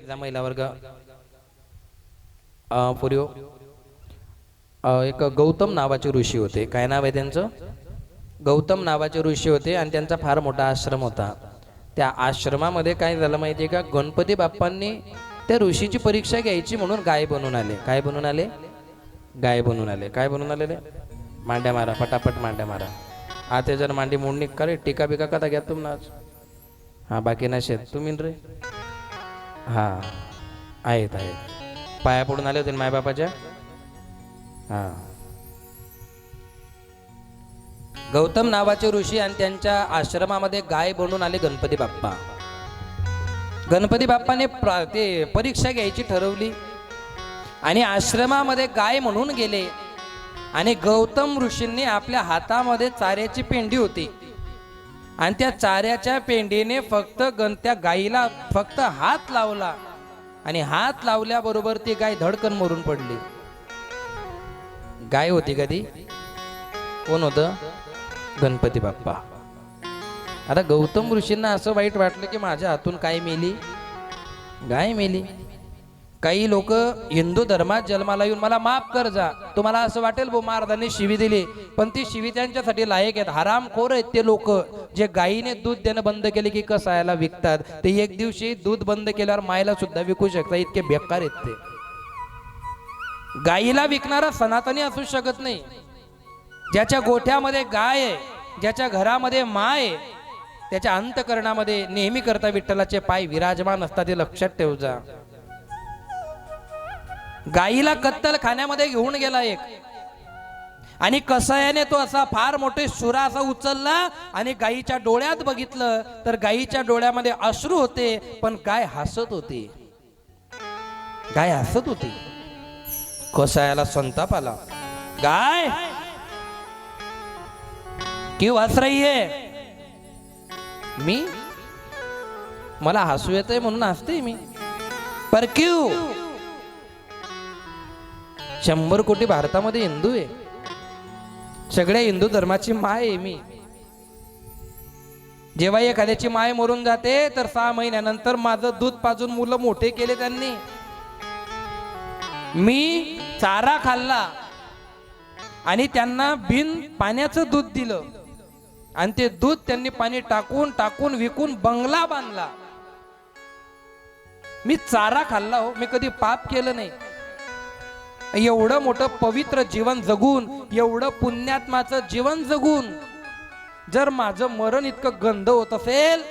एकदा महिला वर्ग. पुरिओ हो. एक गौतम नावाचे ऋषी होते. काय नाव आहे त्यांचं? गौतम नावाचे ऋषी होते आणि त्यांचा फार मोठा आश्रम होता. त्या आश्रमामध्ये काय झालं माहिती आहे का? गणपती बाप्पांनी त्या ऋषीची परीक्षा घ्यायची म्हणून गाय बनून आले. काय बनून आले? गाय बनून आले. काय बनून आलेले? मांड्या मारा. पटापट मांड्या मारा. आता जर मांडी मोडणी करे. टीका बिका कथा घ्या तुम हा बाकी नसेल तुम्ही रे. हां आहेत आहेत. पाया पडून आले होते मायबापाच्या हां. गौतम नावाचे ऋषी आणि त्यांच्या आश्रमामध्ये गाय बनून आले गणपती बाप्पा. गणपती बाप्पाने प्रा- ते परीक्षा घ्यायची ठरवली. आणि आश्रमामध्ये गाय म्हणून गेले. आणि गौतम ऋषींनी आपल्या हातामध्ये चाऱ्याची पेंडी होती. आणि त्या चाऱ्याच्या पेंडीने फक्त गण त्या गाईला फक्त हात लावला. आणि हात लावल्याबरोबर ती गाय धडकन मरून पडली. गाय होती कधी? कोण होतं? गणपती बाप्पा. आता गौतम ऋषींना असं वाईट वाटलं की माझ्या हातून काय मेली? गाय मेली. काही लोक हिंदू धर्मात जन्माला येऊन मला माफ कर जा. तुम्हाला असं वाटेल बो महाराजांनी शिवी दिली पण ती शिवी त्यांच्यासाठी लायक आहेत. हरामखोर आहेत ते लोक. जे गायीने दूध देणं बंद केले की कसायला विकतात. ते एक दिवशी दूध बंद केल्यावर मायला सुद्धा विकू शकतात. इतके बेकार आहेत ते. गायीला विकणारा सनातनी असू शकत नाही. ज्याच्या गोठ्यामध्ये गाय आहे ज्याच्या घरामध्ये माय आहे त्याच्या अंतकरणामध्ये नेहमी करता विठ्ठलाचे पाय विराजमान असतात ते लक्षात ठेवजा. जा गाईला कत्तल खाण्यामध्ये घेऊन गेला एक. आणि कसायाने तो असा फार मोठे सुरा असा उचलला आणि गाईच्या डोळ्यात बघितलं तर गाईच्या डोळ्यामध्ये अश्रू होते पण गाय हसत होती. गाय हसत होती. कसायाला संताप आला. गाय क्यू हस रही है मी? मला हसू येतंय म्हणून हसते मी. पर क्यू शंभर कोटी भारतामध्ये हिंदू आहे. सगळ्या हिंदू धर्माची माय आहे मी. जेव्हा एखाद्याची माय मरून जाते तर सहा महिन्यानंतर माझं दूध पाजून मुलं मोठे केले त्यांनी. मी चारा खाल्ला आणि त्यांना बिन पाण्याचं दूध दिलं. आणि ते दूध त्यांनी पाणी टाकून टाकून विकून बंगला बांधला. मी चारा खाल्ला हो मी कधी पाप केलं नाही. एवढं मोठं पवित्र जीवन जगून एवढं पुण्यात्माचं जीवन जगून जर माझं मरण इतकं गंध होत असेल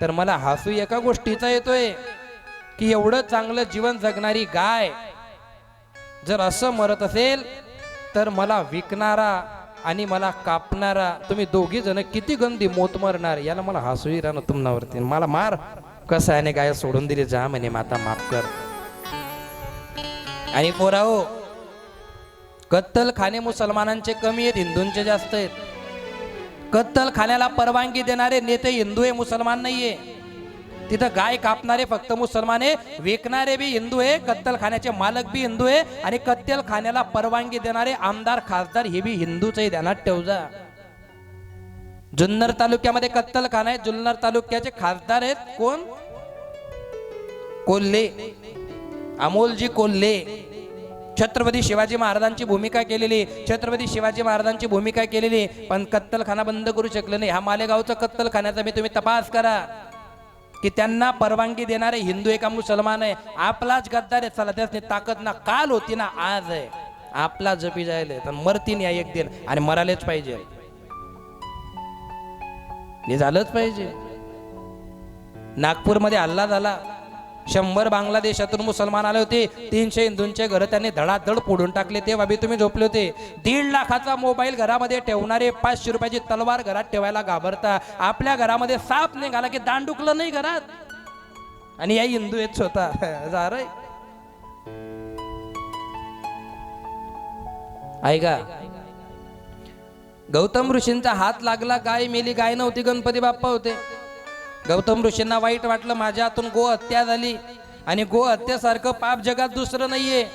तर मला हसू एका गोष्टीचा येतोय की एवढं चांगलं जीवन जगणारी गाय जर असं मरत असेल तर मला विकणारा आणि मला कापणारा तुम्ही दोघी जण किती गंदी मोत मरणार याला मला हसूही राहणं तुमनावरती. मला मार. कसं आहे गाय सोडून दिली जा म्हणे माता माफ कर. आणि पोराओ कत्तल खाणे मुसलमानांचे कमी आहेत हिंदूंचे जास्त आहेत. कत्तल खाण्याला परवानगी देणारे नेते हिंदू आहे मुसलमान नाहीये. तिथं गाय कापणारे फक्त मुसलमान आहे विकणारे बी हिंदू आहे कत्तल खाण्याचे मालक बी हिंदू आहे आणि कत्तल खाण्याला परवानगी देणारे आमदार खासदार हे बी हिंदूच आहे ध्यानात ठेवजा. जुन्नर तालुक्यामध्ये कत्तल खाना आहे जुन्नर तालुक्याचे खासदार आहेत कोण? कोल्हे. अमोलजी कोल्हे छत्रपती शिवाजी महाराजांची भूमिका केलेली छत्रपती शिवाजी महाराजांची भूमिका केलेली पण कत्तलखाना बंद करू शकले नाही. हा मालेगावचा कत्तलखान्याचा मी तुम्ही तपास करा. की त्यांना परवानगी देणारे हिंदू एका मुसलमान आहे. आपलाच गद्दार आहे. चला त्याच ताकद ना काल होती ना आज आहे. आपला जपी जायला तर मरतीन या एक दिन. आणि मरालेच पाहिजे. हे झालंच पाहिजे. नागपूरमध्ये हल्ला झाला. शंभर बांगलादेशातून मुसलमान आले होते. तीनशे हिंदूंचे घर त्यांनी धडाधड फोडून टाकले. ते बाबी तुम्ही झोपले होते. दीड लाखाचा मोबाईल घरामध्ये ठेवणारे पाचशे रुपयाची तलवार घरात ठेवायला घाबरता. आपल्या घरामध्ये साप निघाला की दांडुकलं नाही घरात. आणि या हिंदू येत स्वतः. जारय ऐका. गौतम ऋषींचा हात लागला गाय मेली गाय नव्हती गणपती बाप्पा होते. गौतम ऋषींना वाईट वाटलं माझ्या हातून गो हत्या झाली. आणि गो हत्यासारखं पाप जगात दुसरं नाहीये.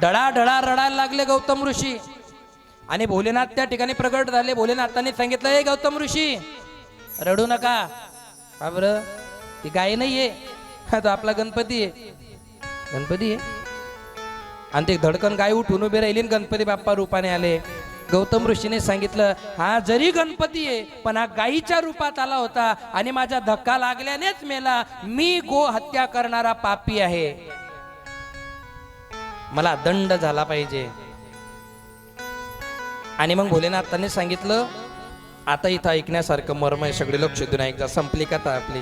डळा डळा रडायला लागले गौतम ऋषी. आणि भोलेनाथ त्या ठिकाणी प्रगट झाले. भोलेनाथांनी सांगितलं हे गौतम ऋषी रडू नका. का बरं? ती गाय नाहीये. हा तो आपला गणपती आहे. गणपती आहे? आणि ते धडकन गाय उठून उभे राहिली गणपती बाप्पा रूपाने आले. गौतम ऋषीने सांगितलं हा जरी गणपती आहे पण हा गायीच्या रूपात आला होता आणि माझा धक्का लागल्यानेच मेला. मी गो हत्या करणारा पापी आहे. मला दंड झाला पाहिजे. आणि मग भोलेनाथांनी सांगितलं आता इथं ऐकण्यासारखं मर्म आहे. सगळे लोक शोधून ऐकता संपली कथा आपली?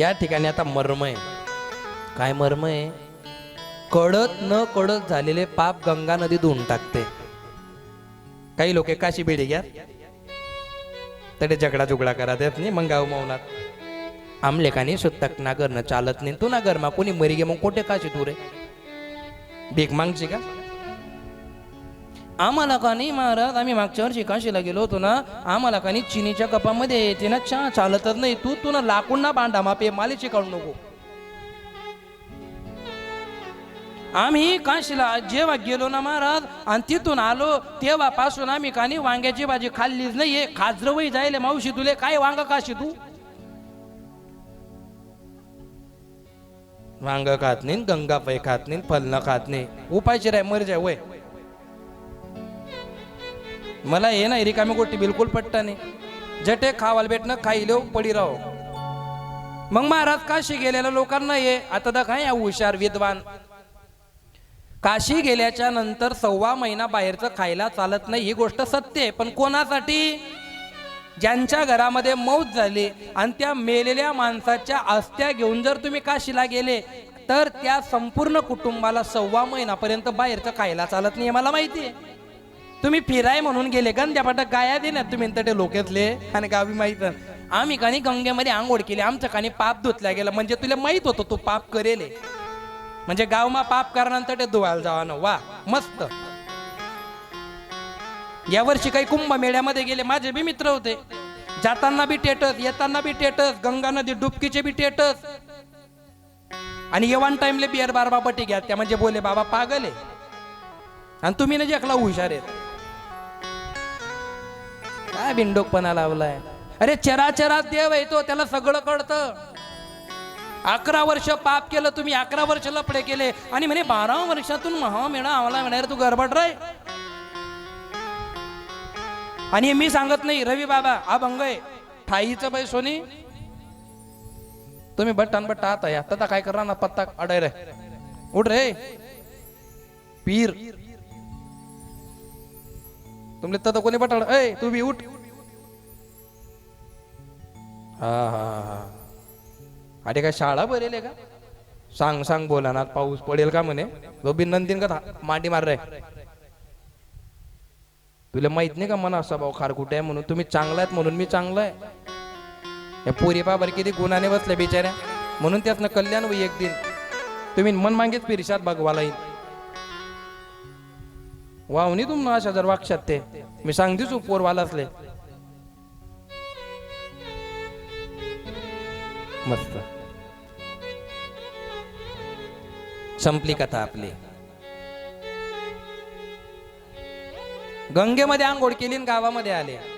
या ठिकाणी आता मर्म आहे. काय मर्म आहे? कळत न कळत झालेले पाप गंगा नदीत धुवून टाकते. काही लोक काशी बिडी घ्या. तडे झगडा जुगडा करा देत नाही मग गाव मौनात. आमलेखानी सुतक ना करणं चालत नाही तू ना गरमा कोणी मरी गे मग कोठे काशी तू रे भीक मागची का? आम्हाला का नाही महाराज? आम्ही मागच्या वर्षी काशीला गेलो होतो ना आम्हाला का नाही चिनीच्या कपामध्ये येते ना चहा चालतच नाही. तू तू ना लाकूड ना बांधा मापे मालिशी काढू नको. आम्ही काशीला जेव्हा गेलो ना महाराज आणि तिथून आलो तेव्हापासून आम्ही कानी वांग्याची भाजी खाल्लीच नाहीये. खाजरवही जायले मावशी तुले काय वांग काशी तू? वांग खात नाही गंगा पै खात नाही फलन खात नाही. उपायची राय मर जाय वय. मला हे नाही रिकामी गोष्टी बिलकुल पट्टा नाही. जटे खावाल भेटणं खाईलो पडी राहो. मग महाराज काशी गेलेल्या लोकांना ये. आता दा काय हुशार विद्वान. काशी गेल्याच्यानंतर सव्वा महिना बाहेरचं खायला चालत नाही ही गोष्ट सत्य आहे. पण कोणासाठी? ज्यांच्या घरामध्ये मौत झाली आणि त्या मेलेल्या माणसाच्या अस्त्या घेऊन जर तुम्ही काशीला गेले तर त्या संपूर्ण कुटुंबाला सव्वा महिनापर्यंत बाहेरचं खायला चालत नाही मला माहिती आहे. तुम्ही फिराय म्हणून गेले गंध्यापाटा गाया देण्यात तुम्ही ते लोकेतले आणि गावी माहीत आम्ही कानी गंगेमध्ये आंघोळ केली आमचं कानी पाप धुतल्या गेलं म्हणजे तुला माहीत होतं तू पाप करेल आहे. म्हणजे गावमा पाप करण्यानंतर ते धुवायला जावा ना वा मस्त. या वर्षी काही कुंभमेळ्यामध्ये गेले माझे बी मित्र होते. जाताना बी टेटस येताना बी टेटस गंगा नदी डुबकीचे बी टेटस. आणि येवान टाइमले बिअर बारबा बटी घ्या त्या म्हणजे बोले बाबा पागल आहे. आणि तुम्ही ना जखला हुशार आहेत. काय बिंडोकपणा लावलाय. अरे चराचरात देव येतो त्याला सगळं कळतं. अकरा वर्ष पाप केलं तुम्ही अकरा वर्ष लपडे केले. आणि म्हणे बारा वर्षातून महामेळा आम्हाला म्हणाय तू गरबड रे. आणि मी सांगत नाही रवी बाबा हा भंग आहे. ठाईचं बाई सोनी. तुम्ही बट्टान बट्टा आता या आता काय करणार ना पत्ता अडाय रे. उठ रे. पीर. तुमले तर कोणी बटाड ए तू बी उठ. हा हा हा. अरे काय शाळा भरेल का? सांग सांग बोला ना पाऊस पडेल का म्हणे? तो बिनंतीन का था- मार रे. तुला माहीत नाही का मना असा भाऊ खार कुठे आहे म्हणून? तुम्ही चांगला आहेत म्हणून मी चांगला आहे. या पोरी बाबर किती गुणाने बसले बिचाऱ्या. म्हणून त्यातनं कल्याण होई एक दिन. तुम्ही मन मागेच पिरिशात भगवाला येईल वावनी तुम अशा जर वाक्षात ते. मी सांगतेच पोरवाला असले मस्त. संपली कथा आपली. गंगेमध्ये आंघोळ केली आणि गावामध्ये आले.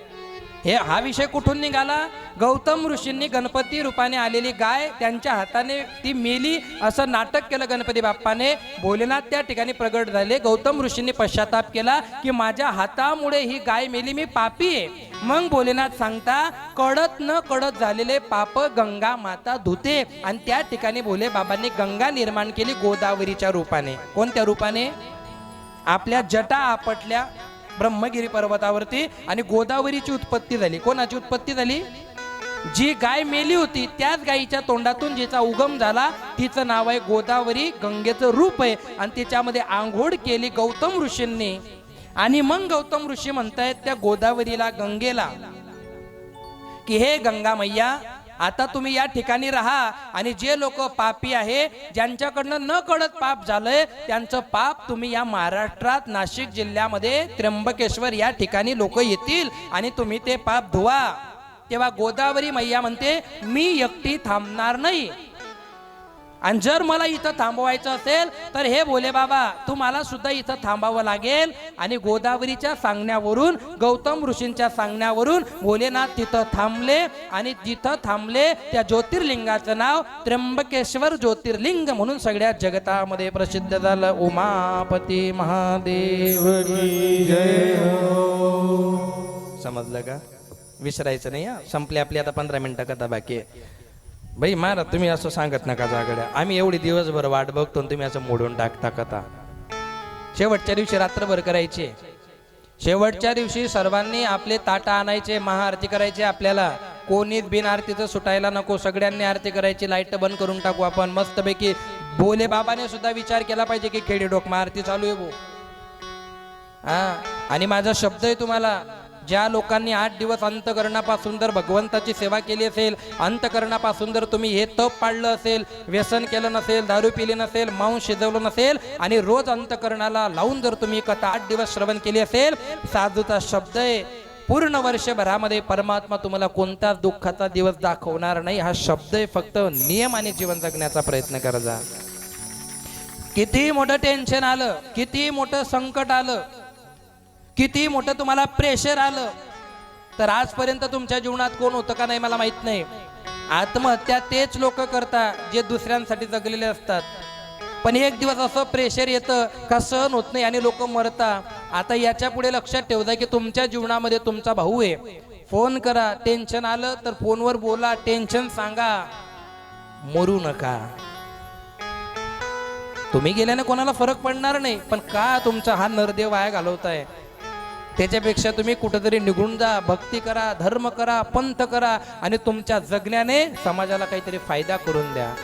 हे हा विषय कुठून निघाला? गौतम ऋषींनी गणपती रूपाने आलेली गाय त्यांच्या हाताने ती मेली असं नाटक केलं गणपती बाप्पाने. भोलेनाथ त्या ठिकाणी प्रगट झाले. गौतम ऋषींनी पश्चाताप केला की माझ्या हातामुळे ही गाय मेली मी पापी आहे. मग भोलेनाथ सांगता कडत न कडत झालेले पाप गंगा माता धुते. आणि त्या ठिकाणी भोले बाबांनी गंगा निर्माण केली गोदावरीच्या रूपाने. कोणत्या रूपाने? आपल्या जटा आपटल्या ब्रह्मगिरी पर्वतावरती आणि गोदावरीची उत्पत्ती झाली. कोणाची उत्पत्ती झाली? जी गाय मेली होती त्याच गायीच्या तोंडातून जिचा उगम झाला तिचं नाव आहे गोदावरी गंगेचं रूप आहे आणि तिच्यामध्ये आंघोळ केली गौतम ऋषींनी. आणि मग गौतम ऋषी म्हणतायत त्या गोदावरीला गंगेला की हे गंगा मैया आता तुम्ही या ठिकाणी राहा आणि जे लोक पापी आहे ज्यांच्याकडनं न कळत पाप झालंय त्यांचं पाप तुम्ही या महाराष्ट्रात नाशिक जिल्ह्यामध्ये त्र्यंबकेश्वर या ठिकाणी लोक येतील आणि तुम्ही ते पाप धुवा. तेव्हा गोदावरी मैया म्हणते मी एकटी थांबणार नाही. आणि जर मला इथं थांबवायचं असेल तर हे भोले बाबा तुम्हाला सुद्धा इथं थांबावं लागेल. आणि गोदावरीच्या सांगण्यावरून गौतम ऋषींच्या सांगण्यावरून भोलेनाथ तिथं थांबले. आणि जिथं थांबले त्या ज्योतिर्लिंगाचं नाव त्र्यंबकेश्वर ज्योतिर्लिंग म्हणून सगळ्या जगतामध्ये प्रसिद्ध झालं. उमापती महादेव जय हो. समजलं का? विसरायचं नाही संपले आपली आता पंधरा मिनिटं कथा बाकी आहे. बाई मारा तुम्ही असं सांगत नका जागड्या. आम्ही एवढी दिवसभर वाट बघतो तुम्ही असं मोडून टाकता कथा. शेवटच्या दिवशी रात्रभर करायचे. शेवटच्या दिवशी सर्वांनी आपले ताटा आणायचे महाआरती करायचे आपल्याला. कोणीच बिन आरतीचं सुटायला नको सगळ्यांनी आरती करायची लाइट बंद करून टाकू आपण. मस्तपैकी बोले बाबाने सुद्धा विचार केला पाहिजे की खेडी डोकमा आरती चालू आहे भो हा आणि माझा शब्द आहे तुम्हाला ज्या लोकांनी आठ दिवस अंतकरणापासून जर भगवंताची सेवा केली असेल अंतकरणापासून जर तुम्ही हे तप पाळलं असेल व्यसन केलं नसेल दारू पिली नसेल मांस शिजवलं नसेल आणि रोज अंतकरणाला लावून जर तुम्ही कथा आठ दिवस श्रवण केली असेल साधूचा शब्द आहे पूर्ण वर्षभरामध्ये परमात्मा तुम्हाला कोणत्याच दुःखाचा दिवस दाखवणार नाही हा शब्द आहे फक्त नियम आणि जीवन जगण्याचा प्रयत्न करा किती मोठं टेन्शन आलं किती मोठं संकट आलं किती मोठं तुम्हाला प्रेशर आलं तर आजपर्यंत तुमच्या जीवनात कोण होतं का नाही मला माहीत नाही. आत्महत्या तेच लोक करता जे दुसऱ्यांसाठी जगलेले असतात. पण एक दिवस असं प्रेशर येतं का सहन होत नाही आणि लोक मरतात आता याच्यापुढे लक्षात ठेवता की तुमच्या जीवनामध्ये तुमचा भाऊ आहे. फोन करा टेन्शन आलं तर फोनवर बोला टेन्शन सांगा. मरू नका. तुम्ही गेल्याने कोणाला फरक पडणार नाही पण का तुमचा हा नरदेव वाया घालवताय? त्याच्यापेक्षा तुम्ही कुठेतरी निघून जा भक्ती करा धर्म करा पंथ करा आणि तुमच्या जगण्याने समाजाला काहीतरी फायदा करून द्या.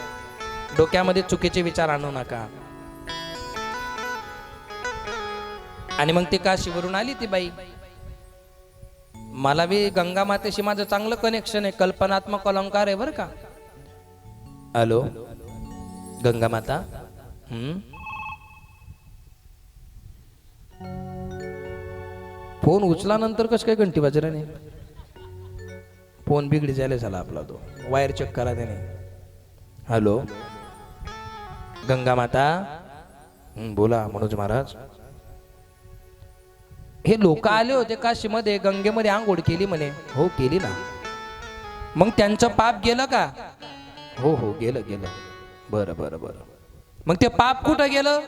डोक्यामध्ये चुकीचे विचार आणू नका. आणि मग ती काशीवरून आली ती बाई? मला बी गंगा मातेशी माझं चांगलं कनेक्शन आहे. कल्पनात्मक अलंकार आहे बरं का. हॅलो? गंगा माता? हम्म? फोन उचलानंतर कसं काय घंटी वाजराने फोन बिगडी जायला झाला आपला तो. वायर चेक करा त्याने. हॅलो गंगा माता? बोला मनोज महाराज. हे लोक आले होते काशीमध्ये गंगेमध्ये आंघोळ केली म्हणे. हो केली ना. मग त्यांचं पाप गेलं का? हो हो गेलं गेलं. बरं बरं बरं. मग ते पाप कुठं गेलं?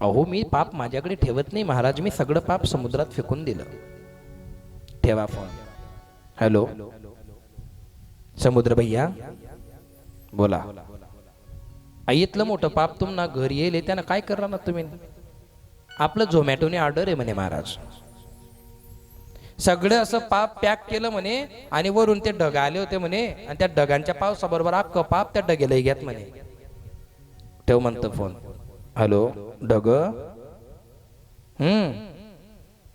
अहो मी पाप माझ्याकडे ठेवत नाही महाराज. मी सगळं पाप समुद्रात फेकून दिलं. ठेवा फोन हॅलो समुद्र भैया? बोला. आईतलं मोठं पाप तुम्हाला घर येईल त्यानं काय करणार ना तुम्ही? आपलं झोमॅटोने ऑर्डर आहे म्हणे महाराज. सगळं असं पाप पॅक केलं म्हणे आणि वरून ते ढग आले होते म्हणे आणि त्या ढगांच्या पावसाबरोबर अख्खं पाप त्या ढगेला घ्यात म्हणे. ठेव म्हणतो फोन हॅलो ढग? हम्म.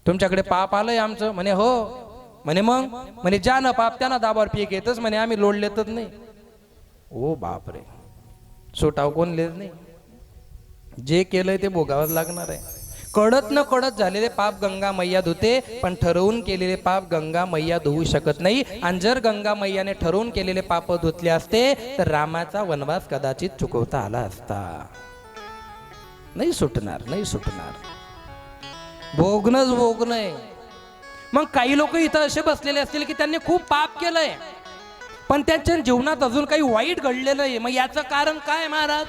तुमच्याकडे पाप आलंय आमचं? म्हणे हो. म्हणे मग? म्हणे ज्या ना पाप त्यानं दाबावर पीक येतच म्हणे आम्ही लोड लेतच नाही. ओ बाप रे सोटाव कोण लेत नाही? जे केलंय ते भोगावंच लागणार आहे. कडत न कडत झालेले पाप गंगा मैया धुते पण ठरवून केलेले पाप गंगा मैया धुवू शकत नाही. आणि जर गंगा मैयाने ठरवून केलेले पाप धुतले असते तर रामाचा वनवास कदाचित चुकवता आला असता. नाही सुटणार नाही सुटणार. भोगणच भोगणं आहे. मग काही लोक इथं असे बसलेले असतील की त्यांनी खूप पाप केलंय. पण त्यांच्या जीवनात अजून काही वाईट घडलेलं आहे मग याचं कारण काय महाराज?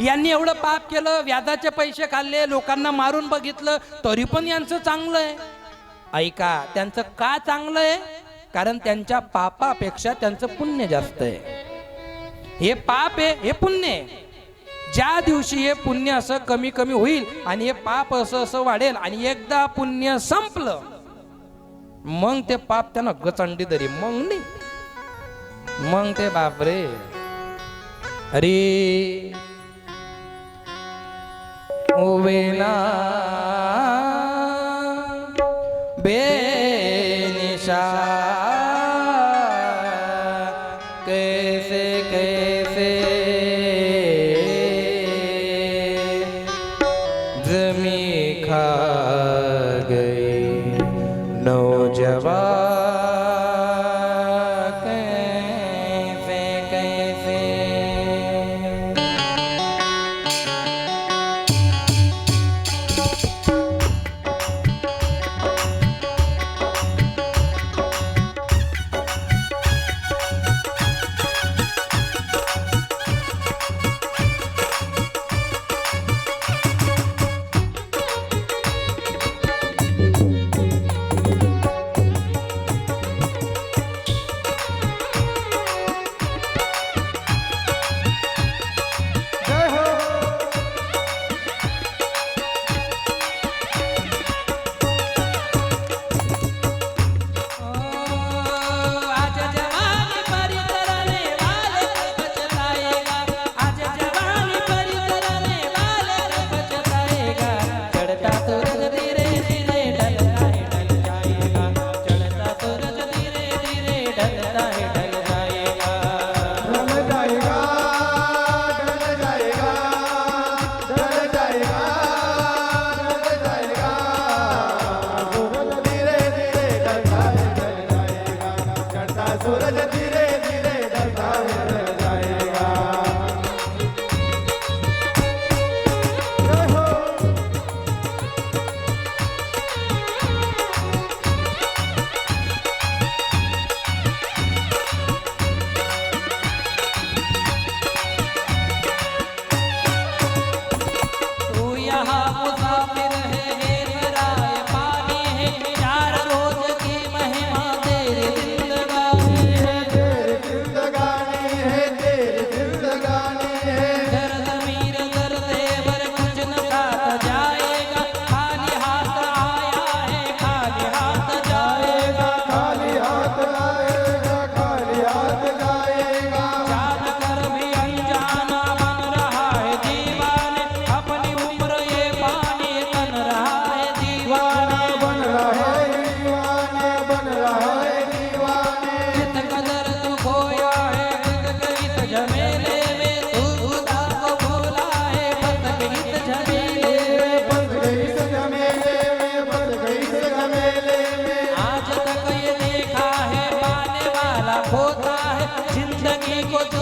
यांनी एवढं पाप केलं व्याजाचे पैसे खाल्ले लोकांना मारून बघितलं तरी पण यांचं चांगलं आहे. ऐका त्यांचं का चांगलं आहे? कारण त्यांच्या पापापेक्षा त्यांचं पुण्य जास्त आहे. हे पाप आहे हे पुण्य आहे. ज्या दिवशी हे पुण्य असं कमी कमी होईल आणि हे पाप असं असं वाढेल आणि एकदा पुण्य संपलं मग ते पाप त्यानं गचंडी धरी. मग नाही. मग ते बापरे. अरे. ओवेना बे কত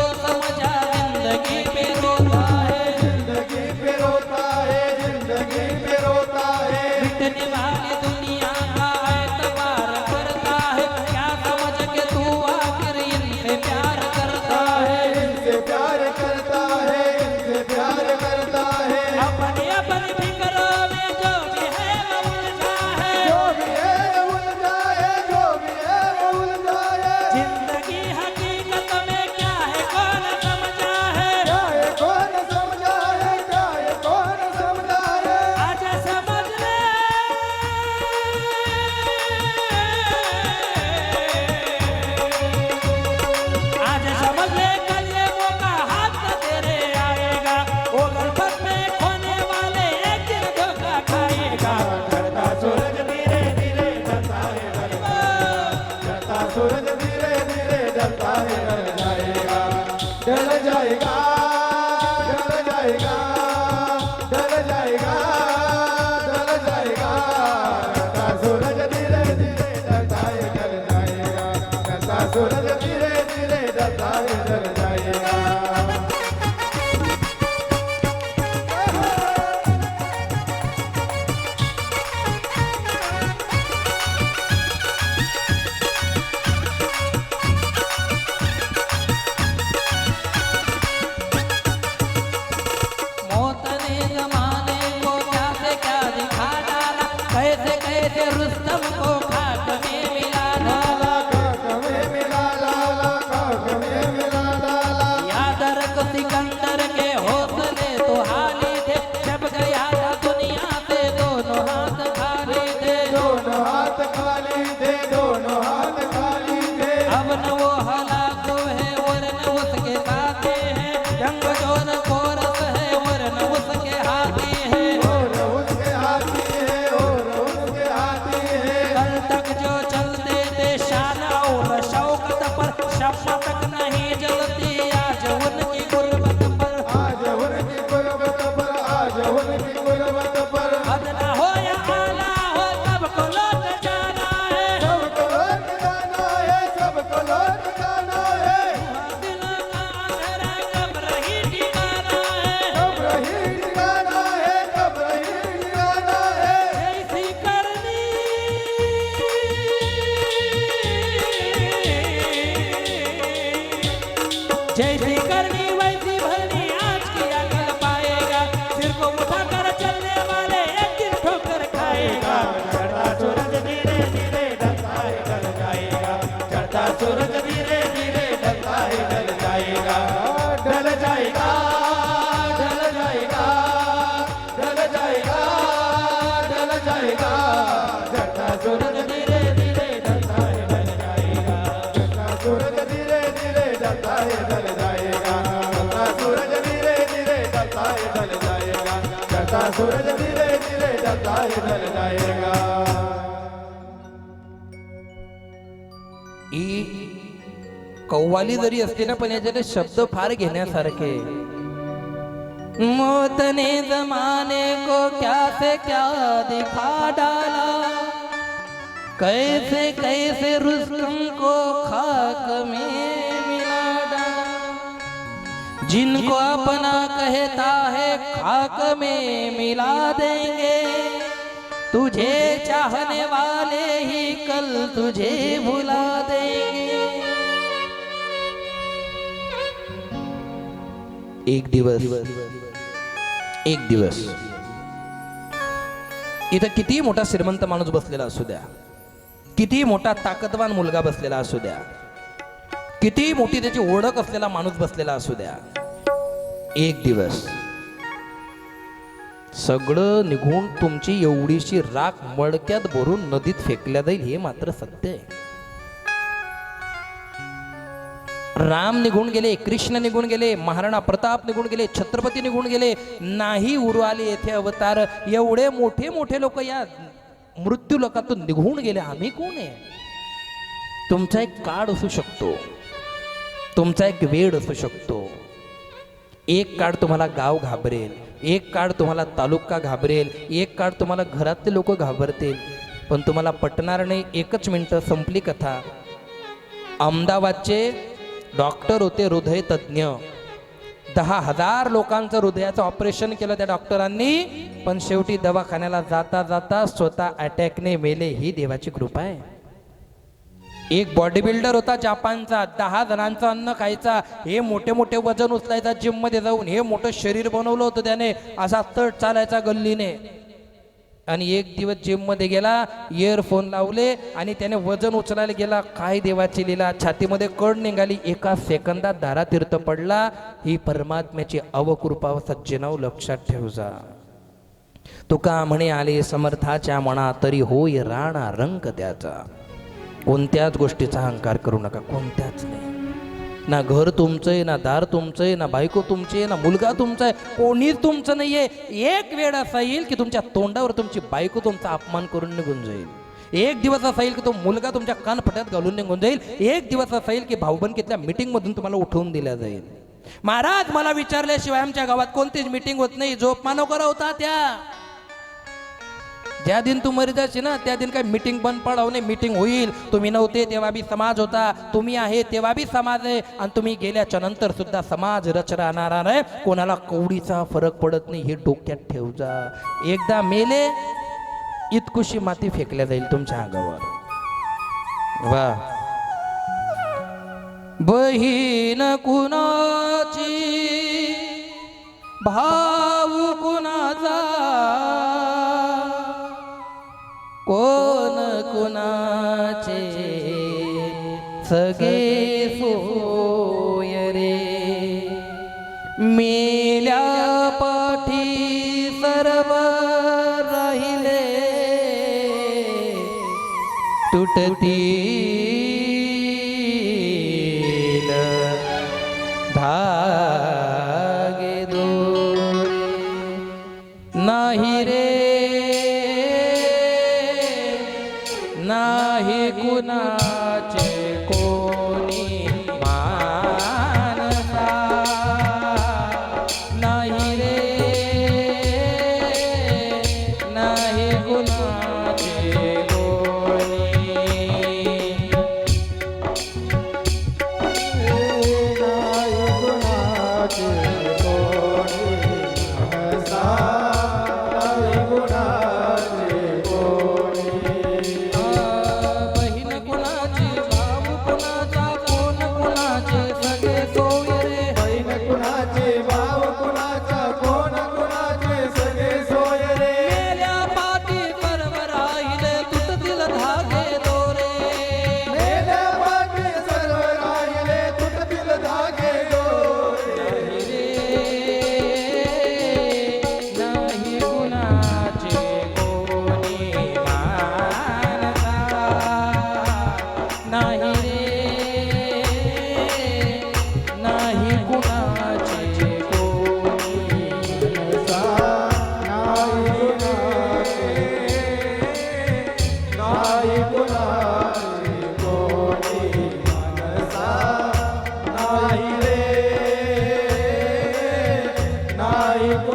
ढल जाएगा। ही कव्वाली जरी असते ना, पण शब्द फार घेण्यासारखे मौत ने जमाने को क्या से क्या दिखा डाला? कैसे कैसे रुस्तम को खाक में मिला डाला? जिनको अपना कहता है, खाक में मिला देंगे। तुझे चाहने वाले ही कल तुझे भुला देंगे। एक दिवस एक दिवस। इथं कितीही मोठा श्रीमंत माणूस बसलेला असू द्या. कितीही मोठा ताकदवान मुलगा बसलेला असू द्या. कितीही मोठी त्याची ओळख असलेला माणूस बसलेला असू द्या. एक दिवस. सगळं निघून तुमची एवढीशी राख मडक्यात भरून नदीत फेकल्या जाईल हे मात्र सत्य आहे. राम निघून गेले कृष्ण निघून गेले महाराणा प्रताप निघून गेले छत्रपती निघून गेले नाही उरवाले येथे अवतार. एवढे मोठे मोठे लोक या मृत्यू लोकातून निघून गेले. आम्ही कोण आहे? तुमचा एक काळ असू शकतो. तुमचा एक वेळ असू शकतो. एक काळ तुम्हाला गाव घाबरेल. एक काळ तुम्हाला तालुका घाबरेल एक काळ तुम्हाला घरातले लोक घाबरतील. पण तुम्हाला पटणार नाही एकच मिनटं संपली कथा. अहमदाबादचे डॉक्टर होते हृदय तज्ज्ञ. दहा हजार लोकांचं हृदयाचं ऑपरेशन केलं त्या डॉक्टरांनी पण शेवटी दवाखान्याला जाता जाता स्वतः अटॅकने मेले. ही देवाची कृपा आहे. एक बॉडी बिल्डर होता जापानचा दहा जणांचं अन्न खायचा हे मोठे मोठे वजन उचलायचा जिममध्ये जाऊन हे मोठं शरीर बनवलं होतं त्याने असा तट चालायचा गल्लीने. आणि एक दिवस जिममध्ये गेला इयरफोन लावले आणि त्याने वजन उचलायला गेला. काय देवाची लीला छातीमध्ये कड निघाली. एका सेकंदात धारा तीर्थ पडला. ही परमात्म्याची अवकृपा सज्जनाव लक्षात ठेव जा तुका म्हणे आले समर्थाच्या मना तरी होय राणा रंग त्याचा. कोणत्याच गोष्टीचा अहंकार करू नका कोणत्याच नाही. ना घर तुमचं आहे ना दार तुमचं आहे ना बायको तुमची आहे ना मुलगा तुमचा आहे कोणीच तुमचं नाही आहे. एक वेळ असा येईल की तुमच्या तोंडावर तुमची बायको तुमचा अपमान करून निघून जाईल. एक दिवस असा येईल की तो मुलगा तुमच्या कानफट्यात घालून निघून जाईल. एक दिवस असा येईल की भाऊबंदकीतल्या मिटिंगमधून तुम्हाला उठवून दिल्या जाईल. महाराज मला विचारल्याशिवाय आमच्या गावात कोणतीच मीटिंग होत नाही. झोप मानव करा होता त्या. ज्या दिन तू मरी जाशील ना त्या दिन काय मीटिंग बंद पडाव नाही मीटिंग होईल. तुम्ही नव्हते तेव्हा बी समाज होता. तुम्ही आहे तेव्हा बी समाज आहे. आणि तुम्ही गेल्याच्यानंतर सुद्धा समाज रच राहणार नाही कोणाला कवडीचा फरक पडत नाही हे डोक्यात ठेव जा. एकदा मेले इतकुशी माती फेकल्या जाईल तुमच्या अंगावर. वा. बहीण कुणाची? भाऊ कोण कुणाचे? सगे सोय रे. मेल्या पाठी सर्व राहिले. तुटती যায়